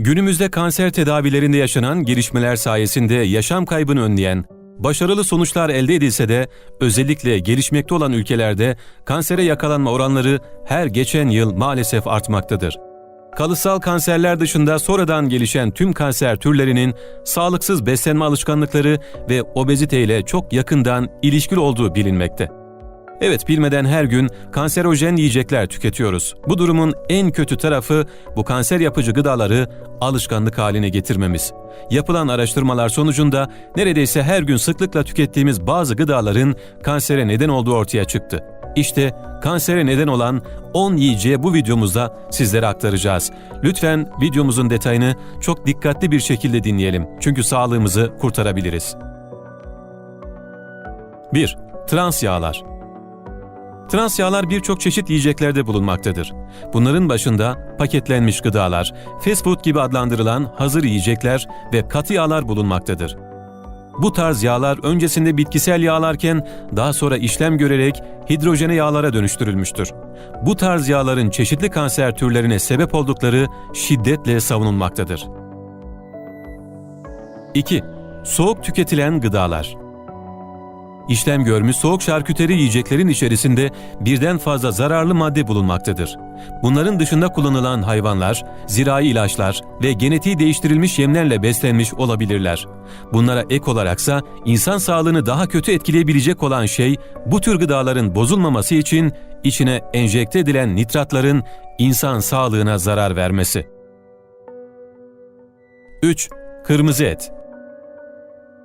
Günümüzde kanser tedavilerinde yaşanan gelişmeler sayesinde yaşam kaybını önleyen, başarılı sonuçlar elde edilse de özellikle gelişmekte olan ülkelerde kansere yakalanma oranları her geçen yıl maalesef artmaktadır. Kalıtsal kanserler dışında sonradan gelişen tüm kanser türlerinin sağlıksız beslenme alışkanlıkları ve obezite ile çok yakından ilişkili olduğu bilinmekte. Evet bilmeden her gün kanserojen yiyecekler tüketiyoruz. Bu durumun en kötü tarafı bu kanser yapıcı gıdaları alışkanlık haline getirmemiz. Yapılan araştırmalar sonucunda neredeyse her gün sıklıkla tükettiğimiz bazı gıdaların kansere neden olduğu ortaya çıktı. İşte kansere neden olan 10 yiyeceği bu videomuzda sizlere aktaracağız. Lütfen videomuzun detayını çok dikkatli bir şekilde dinleyelim. Çünkü sağlığımızı kurtarabiliriz. 1. Trans yağlar. Trans yağlar birçok çeşit yiyeceklerde bulunmaktadır. Bunların başında paketlenmiş gıdalar, fast food gibi adlandırılan hazır yiyecekler ve katı yağlar bulunmaktadır. Bu tarz yağlar öncesinde bitkisel yağlarken daha sonra işlem görerek hidrojene yağlara dönüştürülmüştür. Bu tarz yağların çeşitli kanser türlerine sebep oldukları şiddetle savunulmaktadır. 2. Soğuk tüketilen gıdalar İşlem görmüş soğuk şarküteri yiyeceklerin içerisinde birden fazla zararlı madde bulunmaktadır. Bunların dışında kullanılan hayvanlar, zirai ilaçlar ve genetiği değiştirilmiş yemlerle beslenmiş olabilirler. Bunlara ek olaraksa insan sağlığını daha kötü etkileyebilecek olan şey bu tür gıdaların bozulmaması için içine enjekte edilen nitratların insan sağlığına zarar vermesi. 3. Kırmızı et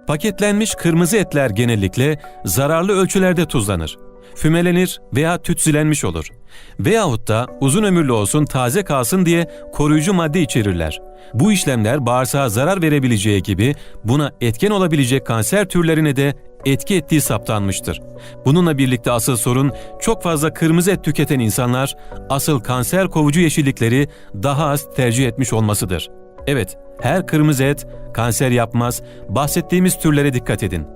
Paketlenmiş kırmızı etler genellikle zararlı ölçülerde tuzlanır, fümelenir veya tütsülenmiş olur. Veyahut da uzun ömürlü olsun taze kalsın diye koruyucu madde içerirler. Bu işlemler bağırsağa zarar verebileceği gibi buna etken olabilecek kanser türlerine de etki ettiği saptanmıştır. Bununla birlikte asıl sorun çok fazla kırmızı et tüketen insanlar asıl kanser kovucu yeşillikleri daha az tercih etmiş olmasıdır. Evet, her kırmızı et kanser yapmaz, bahsettiğimiz türlere dikkat edin.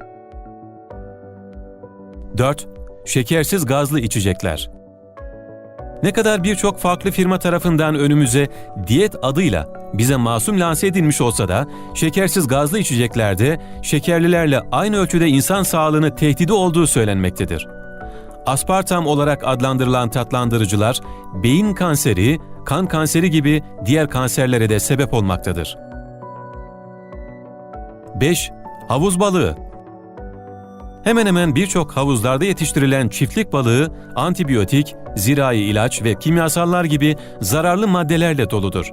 4. Şekersiz gazlı içecekler. Ne kadar birçok farklı firma tarafından önümüze diyet adıyla bize masum lanse edilmiş olsa da şekersiz gazlı içeceklerde şekerlilerle aynı ölçüde insan sağlığını tehdidi olduğu söylenmektedir. Aspartam olarak adlandırılan tatlandırıcılar beyin kanseri, kan kanseri gibi diğer kanserlere de sebep olmaktadır. 5. Havuz balığı Hemen hemen birçok havuzlarda yetiştirilen çiftlik balığı antibiyotik, zirai ilaç ve kimyasallar gibi zararlı maddelerle doludur.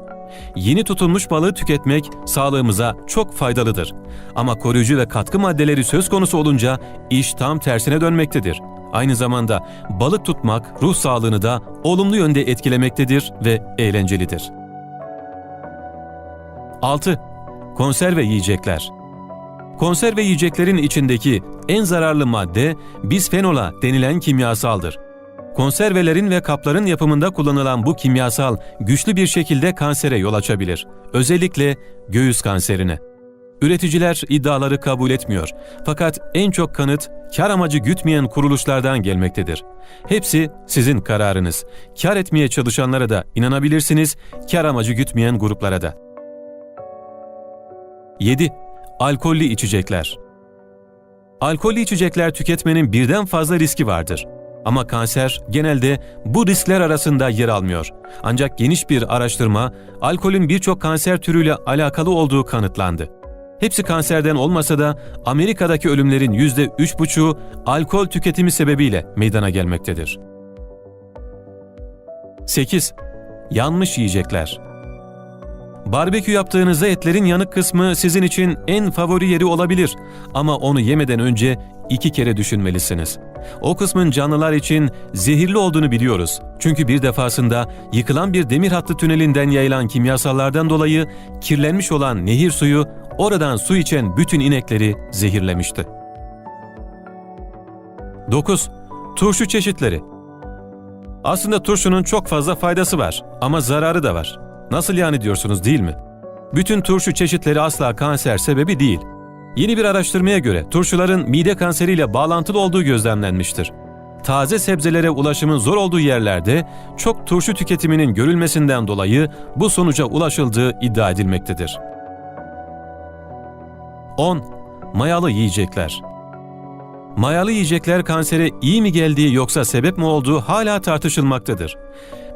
Yeni tutulmuş balığı tüketmek sağlığımıza çok faydalıdır. Ama koruyucu ve katkı maddeleri söz konusu olunca iş tam tersine dönmektedir. Aynı zamanda balık tutmak ruh sağlığını da olumlu yönde etkilemektedir ve eğlencelidir. 6. Konserve yiyecekler Konserve yiyeceklerin içindeki en zararlı madde bisfenola denilen kimyasaldır. Konservelerin ve kapların yapımında kullanılan bu kimyasal güçlü bir şekilde kansere yol açabilir. Özellikle göğüs kanserine. Üreticiler iddiaları kabul etmiyor. Fakat en çok kanıt kar amacı gütmeyen kuruluşlardan gelmektedir. Hepsi sizin kararınız. Kar etmeye çalışanlara da inanabilirsiniz, kar amacı gütmeyen gruplara da. 7. Alkollü içecekler. Alkollü içecekler tüketmenin birden fazla riski vardır. Ama kanser genelde bu riskler arasında yer almıyor. Ancak geniş bir araştırma alkolün birçok kanser türüyle alakalı olduğu kanıtlandı. Hepsi kanserden olmasa da Amerika'daki ölümlerin %3,5'u alkol tüketimi sebebiyle meydana gelmektedir. 8. Yanmış yiyecekler. Barbekü yaptığınızda etlerin yanık kısmı sizin için en favori yeri olabilir ama onu yemeden önce iki kere düşünmelisiniz. O kısmın canlılar için zehirli olduğunu biliyoruz. Çünkü bir defasında yıkılan bir demir hattı tünelinden yayılan kimyasallardan dolayı kirlenmiş olan nehir suyu oradan su içen bütün inekleri zehirlemişti. 9. Turşu çeşitleri Aslında turşunun çok fazla faydası var ama zararı da var. Nasıl yani diyorsunuz değil mi? Bütün turşu çeşitleri asla kanser sebebi değil. Yeni bir araştırmaya göre turşuların mide kanseriyle bağlantılı olduğu gözlemlenmiştir. taze sebzelere ulaşımın zor olduğu yerlerde çok turşu tüketiminin görülmesinden dolayı bu sonuca ulaşıldığı iddia edilmektedir. 10. Mayalı yiyecekler Mayalı yiyecekler kansere iyi mi geldiği yoksa sebep mi olduğu hala tartışılmaktadır.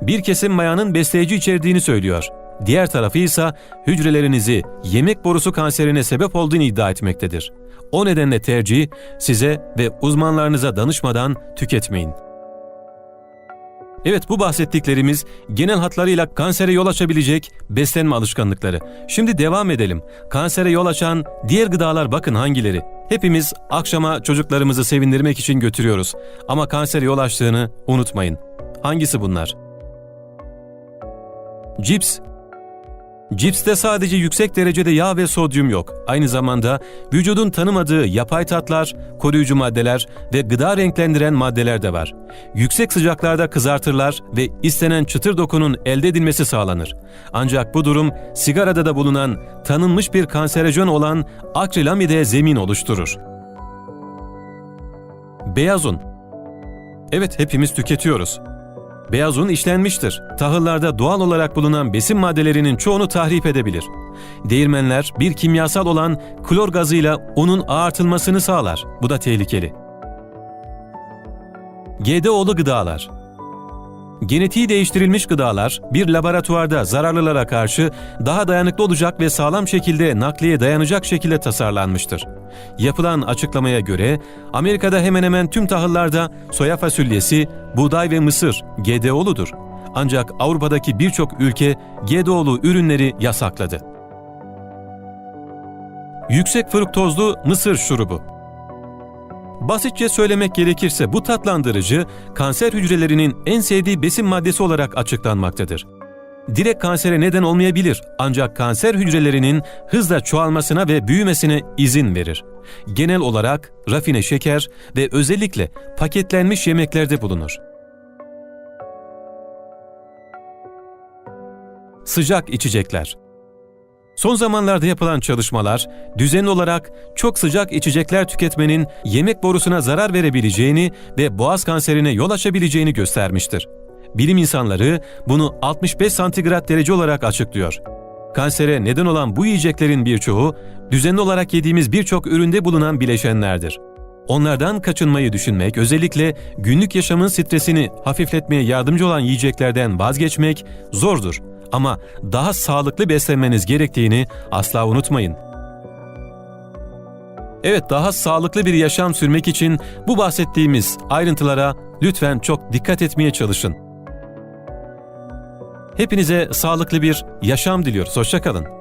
Bir kesim mayanın besleyici içerdiğini söylüyor. Diğer tarafı ise hücrelerinizi yemek borusu kanserine sebep olduğunu iddia etmektedir. O nedenle tercih size ve uzmanlarınıza danışmadan tüketmeyin. Evet bu bahsettiklerimiz genel hatlarıyla kansere yol açabilecek beslenme alışkanlıkları. Şimdi devam edelim. Kansere yol açan diğer gıdalar bakın hangileri? Hepimiz akşama çocuklarımızı sevindirmek için götürüyoruz. Ama kansere yol açtığını unutmayın. Hangisi bunlar? Cips. Cipste sadece yüksek derecede yağ ve sodyum yok. Aynı zamanda vücudun tanımadığı yapay tatlar, koruyucu maddeler ve gıda renklendiren maddeler de var. Yüksek sıcaklarda kızartırlar ve istenen çıtır dokunun elde edilmesi sağlanır. Ancak bu durum sigarada da bulunan tanınmış bir kanserojen olan akrilamide zemin oluşturur. Beyaz un. Evet hepimiz tüketiyoruz. Beyaz un işlenmiştir. Tahıllarda doğal olarak bulunan besin maddelerinin çoğunu tahrip edebilir. Değirmenler bir kimyasal olan klor gazıyla unun ağartılmasını sağlar. Bu da tehlikeli. GDO'lu gıdalar Genetiği değiştirilmiş gıdalar bir laboratuvarda zararlılara karşı daha dayanıklı olacak ve sağlam şekilde nakliye dayanacak şekilde tasarlanmıştır. Yapılan açıklamaya göre Amerika'da hemen hemen tüm tahıllarda soya fasulyesi, buğday ve mısır GDO'ludur. Ancak Avrupa'daki birçok ülke GDO'lu ürünleri yasakladı. Yüksek fruktozlu mısır şurubu Basitçe söylemek gerekirse bu tatlandırıcı kanser hücrelerinin en sevdiği besin maddesi olarak açıklanmaktadır. Direkt kansere neden olmayabilir ancak kanser hücrelerinin hızla çoğalmasına ve büyümesine izin verir. Genel olarak rafine şeker ve özellikle paketlenmiş yemeklerde bulunur. Sıcak içecekler Son zamanlarda yapılan çalışmalar, düzenli olarak çok sıcak içecekler tüketmenin yemek borusuna zarar verebileceğini ve boğaz kanserine yol açabileceğini göstermiştir. Bilim insanları bunu 65 santigrat derece olarak açıklıyor. Kansere neden olan bu yiyeceklerin birçoğu, düzenli olarak yediğimiz birçok üründe bulunan bileşenlerdir. Onlardan kaçınmayı düşünmek, özellikle günlük yaşamın stresini hafifletmeye yardımcı olan yiyeceklerden vazgeçmek zordur ama daha sağlıklı beslenmeniz gerektiğini asla unutmayın. Evet, daha sağlıklı bir yaşam sürmek için bu bahsettiğimiz ayrıntılara lütfen çok dikkat etmeye çalışın. Hepinize sağlıklı bir yaşam diliyoruz. Hoşçakalın.